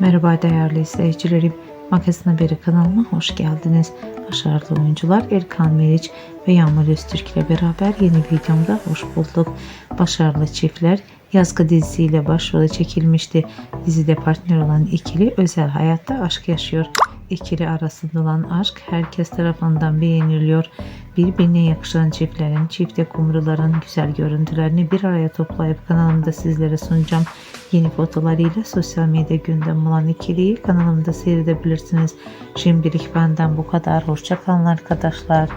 Merhaba değerli izleyicilerim. Magazin Haberi kanalıma hoş geldiniz. Başarılı oyuncular Erkan Meriç ve Yağmur Öztürk ile beraber yeni videomda hoş bulduk. Başarılı çiftler yazgı dizisiyle başrolü çekilmişti. Dizide partner olan ikili özel hayatta aşk yaşıyor. İkili arasında olan aşk herkes tarafından beğeniliyor. Birbirine yakışan çiftlerin, çifte kumruların güzel görüntülerini bir araya toplayıp kanalımda sizlere sunacağım. Yeni fotolarıyla sosyal medya gündem olan ikiliyi kanalımda seyredebilirsiniz. Şimdilik benden bu kadar. Hoşçakalın arkadaşlar.